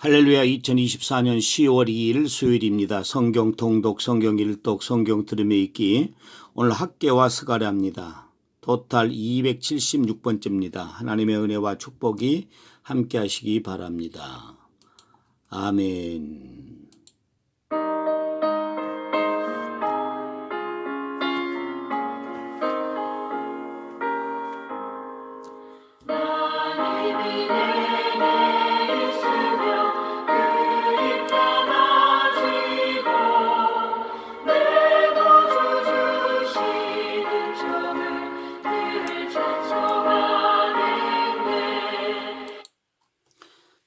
할렐루야 2024년 10월 2일 수요일입니다. 성경 통독, 성경 일독, 성경 들음에 읽기. 오늘 학계와 스가랴입니다. 토탈 276번째입니다. 하나님의 은혜와 축복이 함께 하시기 바랍니다. 아멘.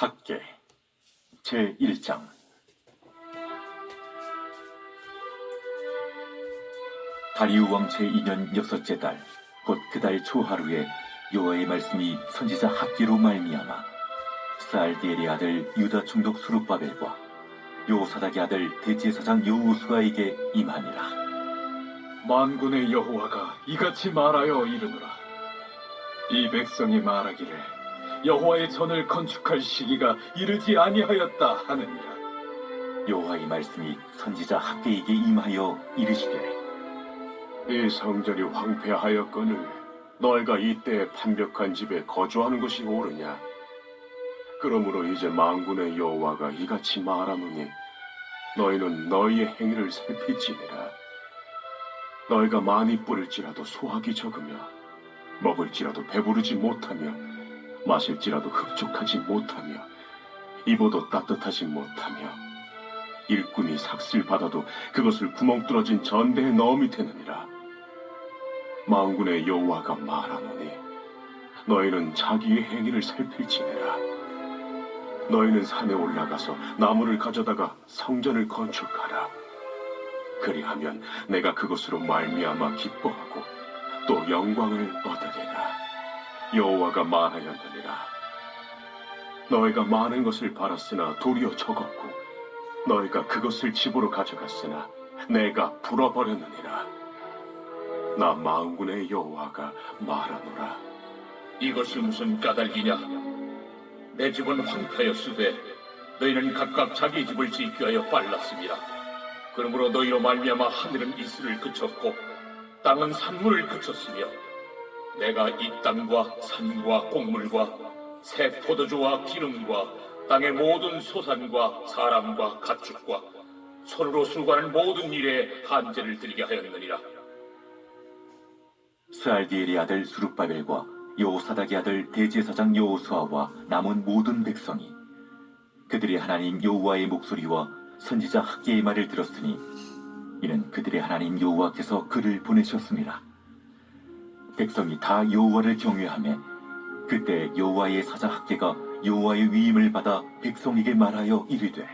학계 제1장. 다리우 왕 제2년 여섯째 달 곧 그 달 초하루에 여호와의 말씀이 선지자 학계로 말미암아 스알디엘의 아들 유다 총독 수룹바벨과 요사닥의 아들 대제사장 여우수아에게 임하니라. 만군의 여호와가 이같이 말하여 이르노라. 이 백성이 말하기를 여호와의 전을 건축할 시기가 이르지 아니하였다 하느니라. 여호와의 말씀이 선지자 학계에게 임하여 이르시되 이 성전이 황폐하였거늘 너희가 이때 판벽한 집에 거주하는 것이 옳으냐? 그러므로 이제 망군의 여호와가 이같이 말하노니 너희는 너희의 행위를 살필지니라. 너희가 많이 뿌릴지라도 소학이 적으며 먹을지라도 배부르지 못하며 마실지라도 흡족하지 못하며 입어도 따뜻하지 못하며 일꾼이 삭슬 받아도 그것을 구멍 뚫어진 전대에 넣음이 되느니라. 망군의 여호와가 말하노니 너희는 자기의 행위를 살필지니라. 너희는 산에 올라가서 나무를 가져다가 성전을 건축하라. 그리하면 내가 그것으로 말미암아 기뻐하고 또 영광을 얻으리라. 여호와가 말하였느니라. 너희가 많은 것을 바랐으나 도리어 적었고 너희가 그것을 집으로 가져갔으나 내가 불어버렸느니라. 나 마음군의 여호와가 말하노라. 이것이 무슨 까닭이냐? 내 집은 황폐하였으되 너희는 각각 자기 집을 위하여 빨랐습니다. 그러므로 너희로 말미암아 하늘은 이슬을 그쳤고 땅은 산물을 그쳤으며 내가 이 땅과 산과 곡물과 새 포도주와 기름과 땅의 모든 소산과 사람과 가축과 손으로 수고하는 모든 일에 한제를 드리게 하였느니라. 스알디엘의 아들 수룹바벨과 여호사닥의 아들 대제사장 여호수아와 남은 모든 백성이 그들의 하나님 여호와의 목소리와 선지자 학계의 말을 들었으니 이는 그들의 하나님 여호와께서 그를 보내셨습니다. 백성이 다 여호와를 경외하며 그때 여호와의 사자 학계가 여호와의 위임을 받아 백성에게 말하여 이르되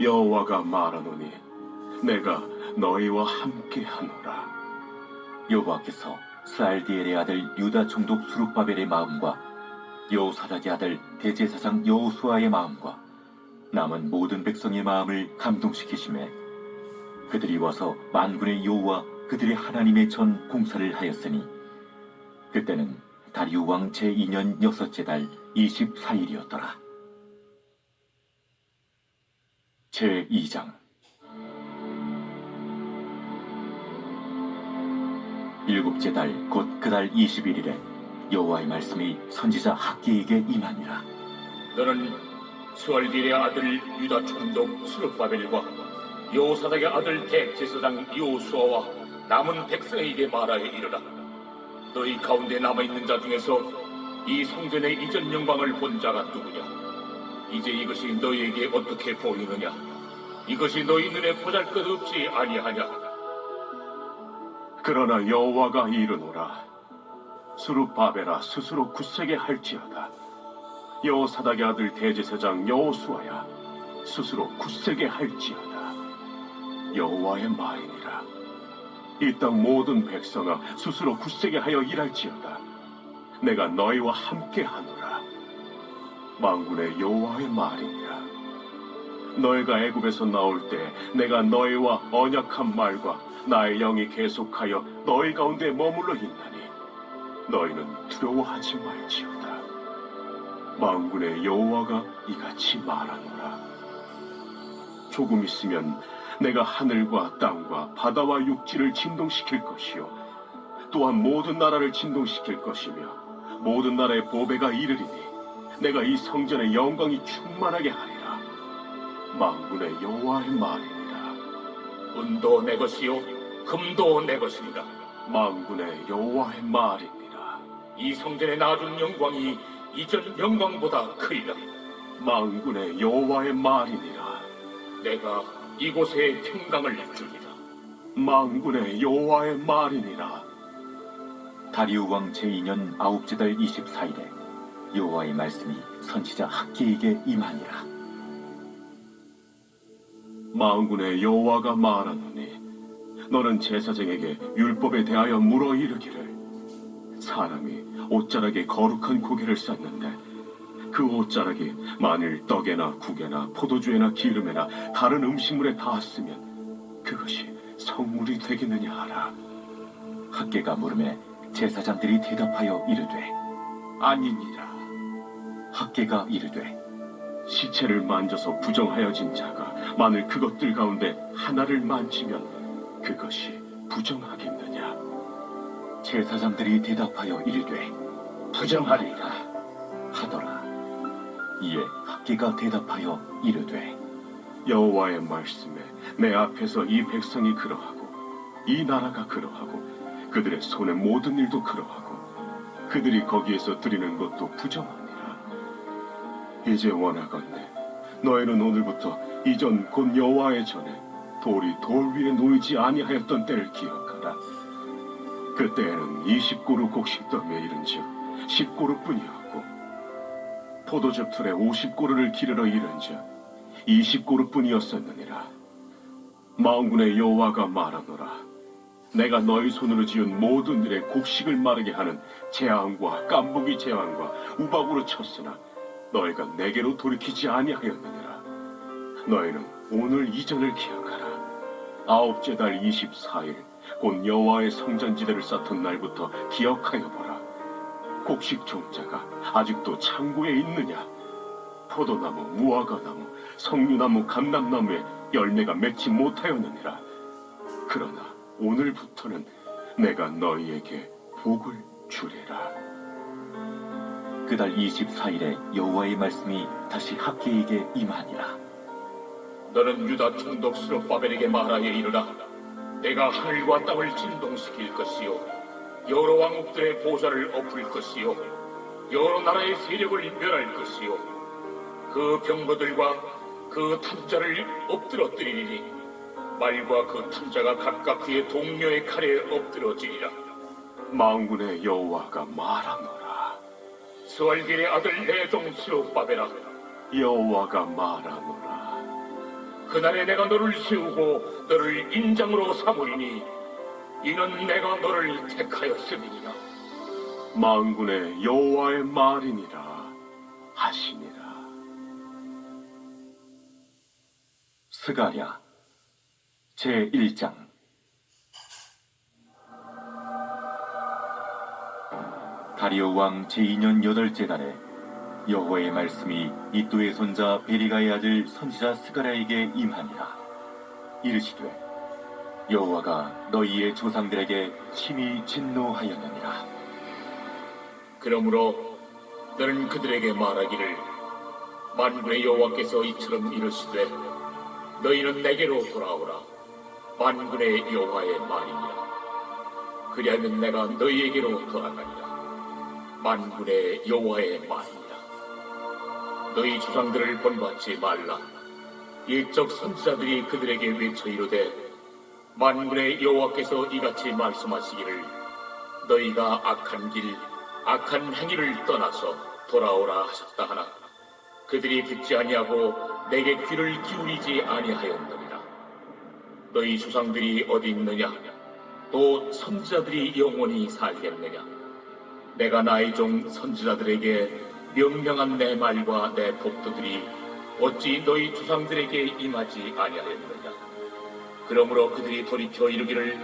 여호와가 말하노니 내가 너희와 함께 하노라. 여호와께서 스알디엘의 아들 유다 총독 수룹바벨의 마음과 여호사닥의 아들 대제사장 여호수아의 마음과 남은 모든 백성의 마음을 감동시키심에 그들이 와서 만군의 여호와 그들의 하나님의 전 공사를 하였으니 그때는 다리우 왕 제2년 여섯째 달 24일이었더라. 제2장 일곱째 달 곧 그달 21일에 여호와의 말씀이 선지자 학기에게 임하니라. 너는 수알길의 아들 유다 총독 수르바벨과 여호사닥의 아들 대제사장 여호수아와 남은 백성에게 말하여 이르라. 너희 가운데 남아있는 자 중에서 이 성전의 이전 영광을 본 자가 누구냐? 이제 이것이 너희에게 어떻게 보이느냐? 이것이 너희 눈에 보잘것없지 아니하냐? 그러나 여호와가 이르노라. 수룹바벨아 스스로 굳세게 할지어다. 여호사닥의 아들 대제사장 여호수아야 스스로 굳세게 할지어다. 여호와의 말이니라 이 땅 모든 백성아 스스로 굳세게 하여 일할지어다 내가 너희와 함께 하노라 만군의 여호와의 말이니라 너희가 애굽에서 나올 때 내가 너희와 언약한 말과 나의 영이 계속하여 너희 가운데 머물러 있나니 너희는 두려워하지 말지어다. 만군의 여호와가 이같이 말하노라. 조금 있으면 내가 하늘과 땅과 바다와 육지를 진동시킬 것이요 또한 모든 나라를 진동시킬 것이며 모든 나라의 보배가 이르리니 내가 이 성전의 영광이 충만하게 하리라. 만군의 여호와의 말이니라. 은도 내 것이요 금도 내 것이니라 만군의 여호와의 말이니라. 이 성전의 나중 영광이 이전 영광보다 크리라 만군의 여호와의 말이니라. 내가 이곳에 평강을 주리라 만군의 여호와의 말이니라. 다리우 왕 제2년 아홉째 달 24일에 여호와의 말씀이 선지자 학기에게 임하니라. 만군의 여호와가 말하노니 너는 제사장에게 율법에 대하여 물어 이르기를 사람이 옷자락에 거룩한 고개를 쌓는데 그 옷자락이 만일 떡에나 국에나 포도주에나 기름에나 다른 음식물에 닿았으면 그것이 성물이 되겠느냐 하라. 학계가 물음에 제사장들이 대답하여 이르되 아니니라. 학계가 이르되 시체를 만져서 부정하여진 자가 만일 그것들 가운데 하나를 만지면 그것이 부정하겠느냐? 제사장들이 대답하여 이르되 부정하리라 하더라. 이에 학계가 대답하여 이르되 여호와의 말씀에 내 앞에서 이 백성이 그러하고 이 나라가 그러하고 그들의 손의 모든 일도 그러하고 그들이 거기에서 드리는 것도 부정하니라. 이제 원하건대 너희는 오늘부터 이전 곧 여호와의 전에 돌이 돌 위에 놓이지 아니하였던 때를 기억하라. 그때에는 20고루 곡식더미에 이른즉 10고루뿐이었고 포도즙 틀에 50고루를 기르러 이른즉 20고루뿐이었었느니라. 마음군의 여호와가 말하노라. 내가 너희 손으로 지은 모든 일에 곡식을 마르게 하는 재앙과 깐부기 재앙과 우박으로 쳤으나 너희가 내게로 돌이키지 아니하였느니라. 너희는 오늘 이전을 기억하라. 아홉째 달 24일 곧 여호와의 성전지대를 쌓던 날부터 기억하여 보라 곡식 종자가 아직도 창고에 있느냐? 포도나무, 무화과나무, 석류나무, 감람나무에 열매가 맺지 못하였느니라. 그러나 오늘부터는 내가 너희에게 복을 주리라. 그달 24일에 여호와의 말씀이 다시 학계에게 임하니라. 너는 유다 총독 스룹바벨에게 말하여 이르라. 내가 하늘과 땅을 진동시킬 것이요 여러 왕국들의 보좌를 엎을 것이요 여러 나라의 세력을 멸할 것이요 그 병거들과 그 탐자를 엎드러뜨리니 말과 그 탐자가 각각 그의 동료의 칼에 엎드러지리라. 망군의 여호와가 말하노라. 스왈길의 아들 내종 스룹바벨아 여호와가 말하노라. 그날에 내가 너를 세우고 너를 인장으로 삼으리니 이는 내가 너를 택하였음이니라. 망군의 여호와의 말이니라 하시니라. 스가랴 제1장. 다리오 왕 제2년 여덟째 달에 여호와의 말씀이 이또의 손자 베리가의 아들 선지자 스가랴에게 임하니라. 이르시되 여호와가 너희의 조상들에게 심히 진노하였느니라. 그러므로 너는 그들에게 말하기를 만군의 여호와께서 이처럼 이르시되 너희는 내게로 돌아오라. 만군의 여호와의 말이니라. 그리하면 내가 너희에게로 돌아가리라. 만군의 여호와의 말이니라. 너희 조상들을 본받지 말라. 옛적 선지자들이 그들에게 외쳐 이르되 만군의 여호와께서 이같이 말씀하시기를 너희가 악한 길 악한 행위를 떠나서 돌아오라 하셨다 하나 그들이 듣지 아니하고 내게 귀를 기울이지 아니하였느니라. 너희 조상들이 어디 있느냐? 또 선지자들이 영원히 살겠느냐? 내가 나의 종 선지자들에게 명령한 내 말과 내 법도들이 어찌 너희 조상들에게 임하지 아니하였느냐 그러므로 그들이 돌이켜 이르기를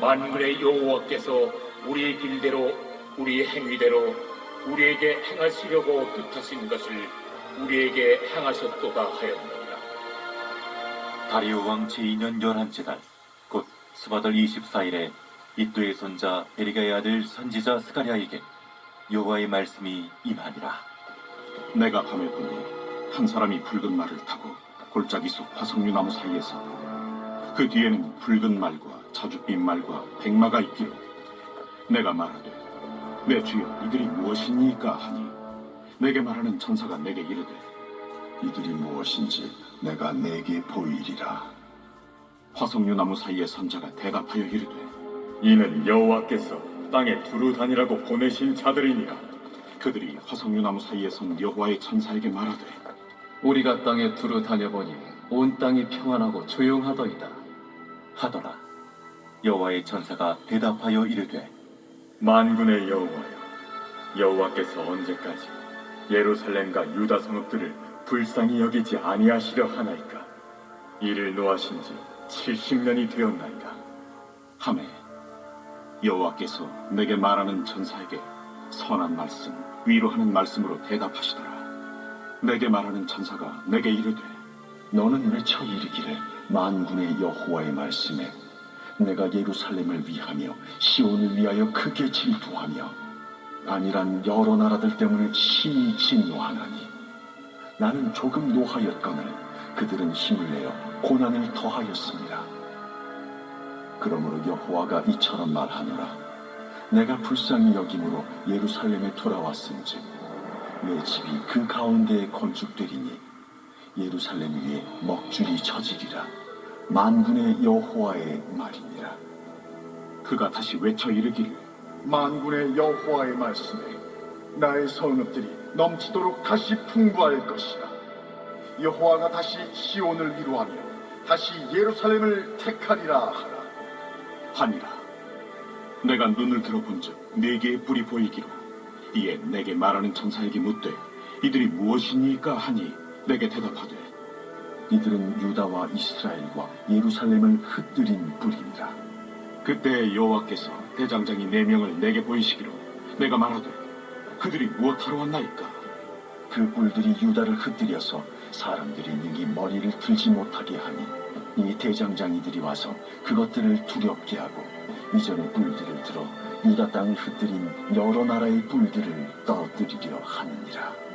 만군의 여호와께서 우리의 길대로 우리의 행위대로 우리에게 행하시려고 뜻하신 것을 우리에게 행하셨도다 하였느니라. 다리오 왕 제2년 열한째 달, 곧 스바들 24일에 이또의 손자 베리가의 아들 선지자 스가랴에게 여호와의 말씀이 임하니라. 내가 밤에 보니 한 사람이 붉은 말을 타고 골짜기 속 화석류 나무 사이에서 그 뒤에는 붉은 말과 자줏빛 말과 백마가 있기로 내가 말하되 내 주여 이들이 무엇이니까 하니 내게 말하는 천사가 내게 이르되 이들이 무엇인지 내가 내게 보이리라. 화석류 나무 사이의 선자가 대답하여 이르되 이는 여호와께서 땅에 두루 다니라고 보내신 자들이니라. 그들이 화석류 나무 사이에 선 여호와의 천사에게 말하되 우리가 땅에 두루 다녀보니 온 땅이 평안하고 조용하더이다. 하더라. 여호와의 천사가 대답하여 이르되 만군의 여호와여, 여호와께서 언제까지 예루살렘과 유다 성읍들을 불쌍히 여기지 아니하시려 하나이까? 이를 노하신 지 70년이 되었나이다. 하매 여호와께서 내게 말하는 천사에게 선한 말씀, 위로하는 말씀으로 대답하시더라. 내게 말하는 천사가 내게 이르되 너는 외쳐 이르기를 만군의 여호와의 말씀에 내가 예루살렘을 위하며 시온을 위하여 크게 질투하며 아니란 여러 나라들 때문에 심히 진노하나니 나는 조금 노하였거늘 그들은 힘을 내어 고난을 더하였습니다. 그러므로 여호와가 이처럼 말하노라 내가 불쌍히 여김으로 예루살렘에 돌아왔은즉 내 집이 그 가운데에 건축되리니 예루살렘 위에 먹줄이 쳐지리라 만군의 여호와의 말이니라 그가 다시 외쳐 이르기를 만군의 여호와의 말씀에 나의 성읍들이 넘치도록 다시 풍부할 것이라. 여호와가 다시 시온을 위로하며 다시 예루살렘을 택하리라 하라. 하니라 내가 눈을 들어본즉 네 개의 불이 보이기로 이에 내게 말하는 천사에게 묻되 이들이 무엇이니까 하니 내게 대답하되 이들은 유다와 이스라엘과 예루살렘을 흩뜨린 불이니라 그때 여호와께서 대장장이 네 명을 내게 보이시기로 내가 말하되 그들이 무엇하러 왔나이까 그 뿔들이 유다를 흩뜨려서 사람들이 능히 머리를 들지 못하게 하니 이 대장장이들이 와서 그것들을 두렵게 하고 이전의 뿔들을 들어 유다 땅을 흩뜨린 여러 나라의 뿔들을 떨어뜨리려 하느니라.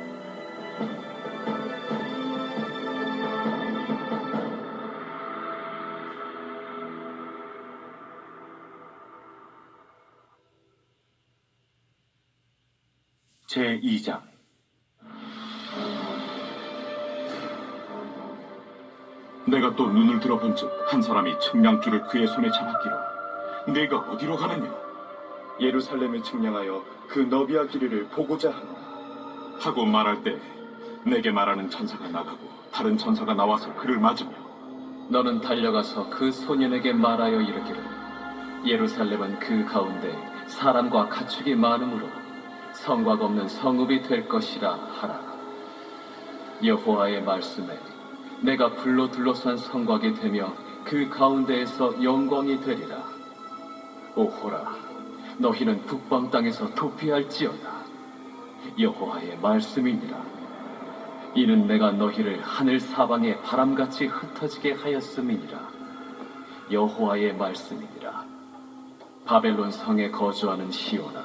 제2장 내가 또 눈을 들어본 즉 한 사람이 측량줄을 그의 손에 잡았기로 내가 어디로 가느냐 예루살렘을 측량하여 그 너비와 길이를 보고자 하노라. 하고 말할 때 내게 말하는 천사가 나가고 다른 천사가 나와서 그를 맞으며 너는 달려가서 그 소년에게 말하여 이르기를 예루살렘은 그 가운데 사람과 가축이 많으므로 성곽 없는 성읍이 될 것이라 하라. 여호와의 말씀에 내가 불로 둘러싼 성곽이 되며 그 가운데에서 영광이 되리라. 오호라, 너희는 북방 땅에서 도피할지어다. 여호와의 말씀이니라. 이는 내가 너희를 하늘 사방에 바람같이 흩어지게 하였음이니라. 여호와의 말씀이니라. 바벨론 성에 거주하는 시온아,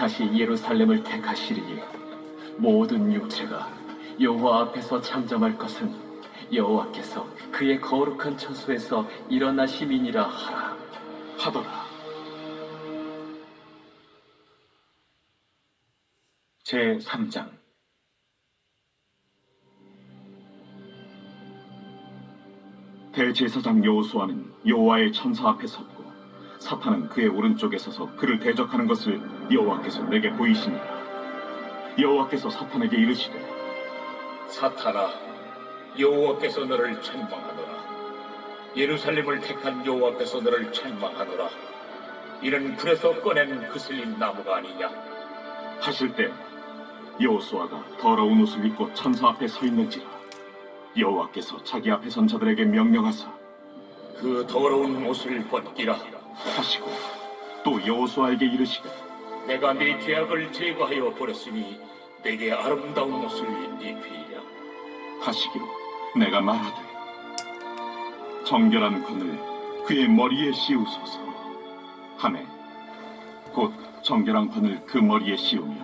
다시 예루살렘을 택하시리니 모든 육체가 여호와 앞에서 잠잠할 것은 여호와께서 그의 거룩한 처소에서 일어나심이니라 하라 하더라. 제 3장 대제사장 여호수아는 여호와의 천사 앞에 섰고 사탄은 그의 오른쪽에 서서 그를 대적하는 것을 여호와께서 내게 보이시니라. 여호와께서 사탄에게 이르시되 사탄아, 여호와께서 너를 책망하노라. 예루살렘을 택한 여호와께서 너를 책망하노라. 이는 불에서 꺼낸 그슬린 나무가 아니냐? 하실 때 여호수아가 더러운 옷을 입고 천사 앞에 서 있는지라 여호와께서 자기 앞에 선 자들에게 명령하사 그 더러운 옷을 벗기라. 하시고 또 여호수아에게 이르시되 내가 네 죄악을 제거하여 버렸으니 내게 아름다운 옷을 입히리라. 하시기로 내가 말하되 정결한 건을 그의 머리에 씌우소서 하매 곧 정결한 관을 그 머리에 씌우며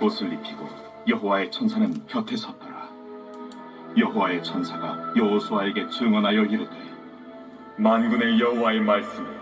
옷을 입히고 여호와의 천사는 곁에 섰더라 여호와의 천사가 여호수아에게 증언하여 이르되 만군의 여호와의 말씀에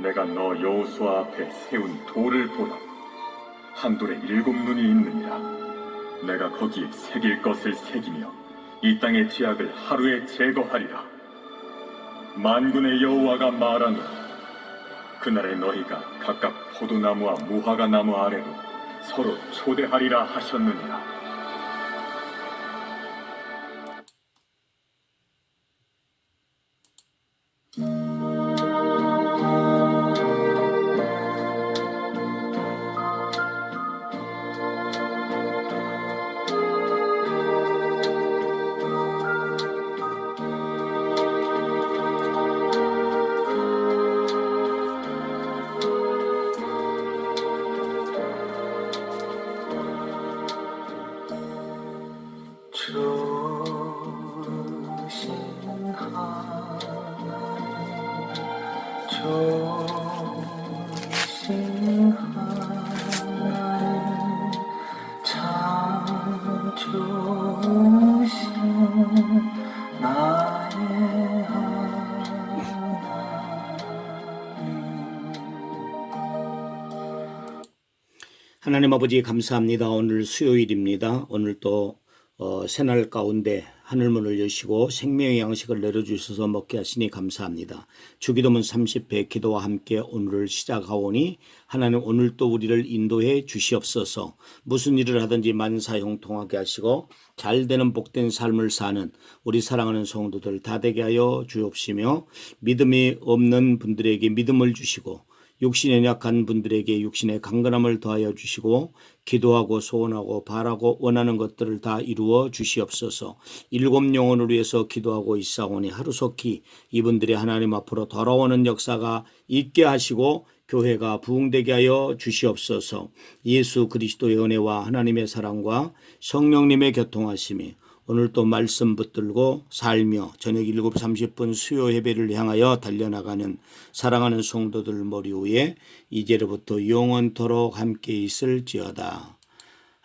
내가 너 여호수아 앞에 세운 돌을 보라. 한 돌에 일곱 눈이 있느니라. 내가 거기에 새길 것을 새기며 이 땅의 죄악을 하루에 제거하리라. 만군의 여호와가 말하노라 그날에 너희가 각각 포도나무와 무화과 나무 아래로 서로 초대하리라 하셨느니라 하나님 아버지 감사합니다. 오늘 수요일입니다. 오늘 또 어, 새날 가운데 하늘문을 여시고 생명의 양식을 내려주셔서 먹게 하시니 감사합니다. 주기도문 30회 기도와 함께 오늘을 시작하오니 하나님 오늘 또 우리를 인도해 주시옵소서 무슨 일을 하든지 만사형통하게 하시고 잘 되는 복된 삶을 사는 우리 사랑하는 성도들 다 되게 하여 주옵시며 믿음이 없는 분들에게 믿음을 주시고 육신에 약한 분들에게 육신의 강건함을 더하여 주시고 기도하고 소원하고 바라고 원하는 것들을 다 이루어 주시옵소서. 일곱 영혼을 위해서 기도하고 있사오니 하루속히 이분들이 하나님 앞으로 돌아오는 역사가 있게 하시고 교회가 부흥되게 하여 주시옵소서. 예수 그리스도의 은혜와 하나님의 사랑과 성령님의 교통하심이 오늘 또 말씀 붙들고 살며 저녁 7시 30분 수요 예배를 향하여 달려나가는 사랑하는 성도들 머리 위에 이제로부터 영원토록 함께 있을지어다.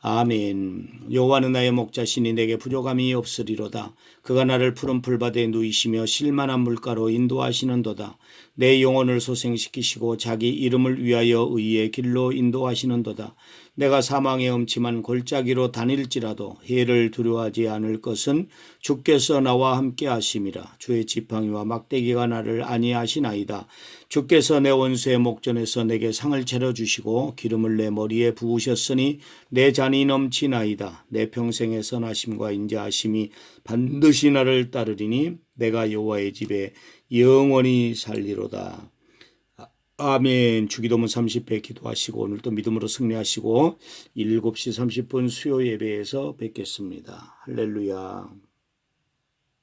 아멘. 여호와는 나의 목자시니 내게 부족함이 없으리로다. 그가 나를 푸른 풀밭에 누이시며 실만한 물가로 인도하시는도다. 내 영혼을 소생시키시고 자기 이름을 위하여 의의 길로 인도하시는도다. 내가 사망의 음침한 골짜기로 다닐지라도 해를 두려워하지 않을 것은 주께서 나와 함께 하심이라. 주의 지팡이와 막대기가 나를 안위하시나이다. 주께서 내 원수의 목전에서 내게 상을 차려 주시고 기름을 내 머리에 부으셨으니 내 잔이 넘치나이다. 내 평생의 선하심과 인자하심이 반드시 나를 따르리니 내가 여호와의 집에 영원히 살리로다. 아- 아멘. 주기도문 30회 기도하시고 오늘도 믿음으로 승리하시고 7시 30분 수요 예배에서 뵙겠습니다. 할렐루야.